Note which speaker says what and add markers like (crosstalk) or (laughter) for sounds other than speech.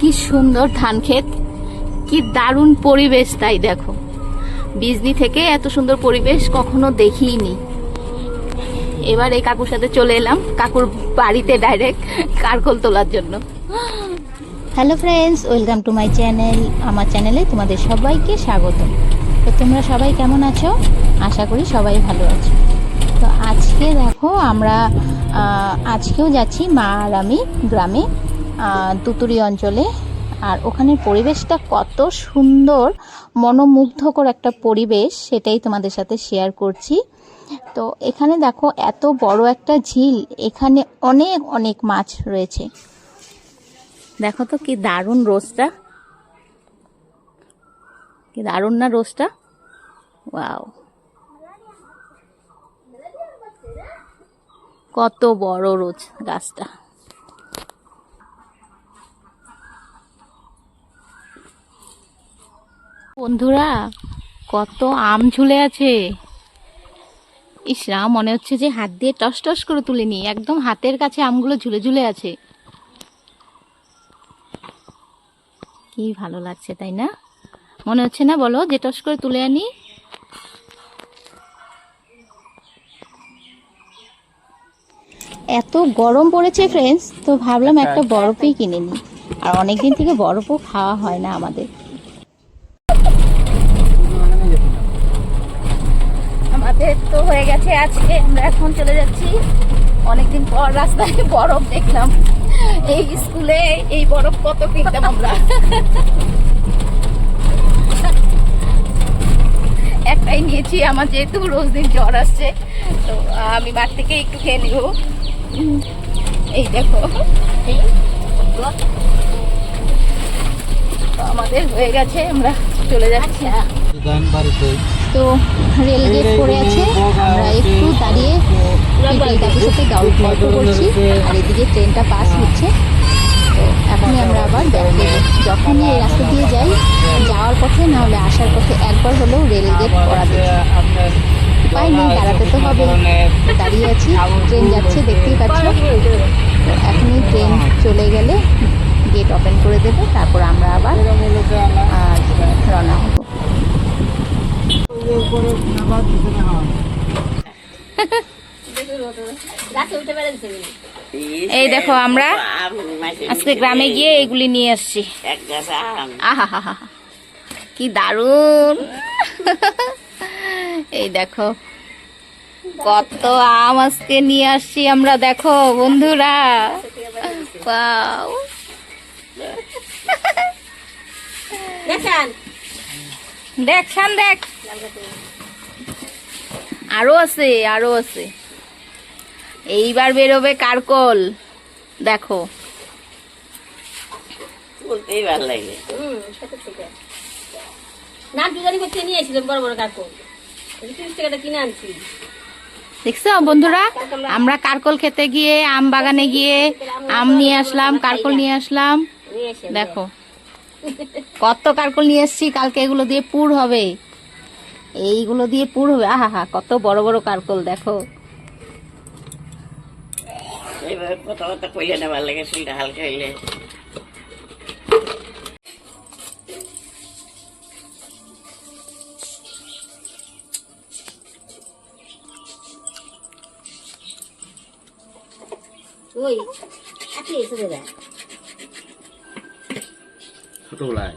Speaker 1: কি সুন্দর ধান ক্ষেত। কি দারুণ পরিবেশ তাই দেখো। বিজলি থেকে এত সুন্দর পরিবেশ কখনো দেখিনি। এবার এই কাকুর সাথে চলে এলাম। কাকুর বাড়িতে ডাইরেক্ট কারকল তোলার জন্য। Hello friends welcome to my channel আমার চ্যানেলে তোমাদের সবাইকে স্বাগত। তো তোমরা সবাই কেমন আছো? আশা করি সবাই ভালো আছো। তো আজকে দেখো আমরা আজকেও যাচ্ছি মা আর আমি গ্রামে। তুতুরি অঞ্চলে। আর ওখানের পরিবেশটা কত সুন্দর, মনোমুগ্ধকর একটা পরিবেশ, সেটাই তোমাদের সাথে শেয়ার করছি। তো এখানে দেখো, এত বড় একটা ঝিল, এখানে অনেক অনেক মাছ রয়েছে। দেখো তো কি দারুণ রোজটা কি দারুণ না রোজটা ওয়াও। কত বড় রোজ গাছটা। বন্ধুরা কত আম ঝুলে আছে। ইসরা মনে হচ্ছে যে হাত দিয়ে টস টস করে তুলে নি একদম হাতের কাছে আমগুলো ঝুলে ঝুলে আছে। কি ভালো লাগছে তাই না? মনে হচ্ছে না বলো যে টস করে তুলে আনি। এত গরম পড়েছে ফ্রেন্ডস তো ভাবলাম একটা বরফই কিনে নিই। আর অনেকদিন থেকে বরফও খাওয়া হয় না আমাদের। আমাদের তো হয়ে গেছে আজকে। আমরা এখন চলে যাচ্ছি। অনেকদিন পর রাস্তায় (laughs) বরফ দেখলাম। এই স্কুলে এই বরফ কত কিনতাম আমরা। (laughs) একটাই নিয়েছি। আমার যেহেতু রোজ দিন জ্বর আসছে, তো আমি মাঠ থেকে একটু খেয়ে নিব। এই দেখো। আমাদের হয়ে গেছে। আমরা চলে যাচ্ছি। তো রেলগেট পড়ে আছে। আমরা একটু দাঁড়িয়ে কাকুর সাথে গল্প করছি। আর এদিকে ট্রেনটা পাস হচ্ছে। তো এখনই আমরা আবার ব্যাক দেবো যখনই এই রাস্তা দিয়ে যাই যাওয়ার পথে না হলে আসার পথে একবার হলেও রেলগেট পড়া দেখি। উপায় নেই দাঁড়াতে তো হবে। দাঁড়িয়ে আছি ট্রেন যাচ্ছে দেখতেই পাচ্ছ। তো এখনই ট্রেন চলে গেলে গেট ওপেন করে দেবে তারপর আমরা আবার রওনা হব। এই দেখো আমরা আজকে গ্রামে গিয়ে এগুলি নিয়ে আসছি। কি দারুণ। এই দেখো কত আম আজকে নিয়ে আসছি আমরা দেখো বন্ধুরা। Wow. দেখ শান দেখ। আরও আছে আরও আছে। এইবার বেরোবে কারকল। দেখো।
Speaker 2: বলতেই ভালো লাগে।
Speaker 3: না বিরিয়ানি করতে নিয়ে এসেছিলাম বড় বড় কাকু তিরিশ টাকাটা কিনে আনছি।
Speaker 1: দেখছ বন্ধুরা? আমরা কারকল খেতে গিয়ে আম বাগানে গিয়ে আম নিয়ে আসলাম কারকল নিয়ে আসলাম। দেখো। (laughs) কত কারকল নিয়ে এসছি কালকে এগুলো দিয়ে পুর হবে। এইগুলো দিয়ে পুর হবে। আহা হা কত বড় বড় কারকল দেখো।
Speaker 2: এইভাবে কথা কথা কইয়া নেবার লাগে শরীরটা হালকা হইলে
Speaker 3: ওই আপনি এসে দেবে
Speaker 4: ছোটবেলায়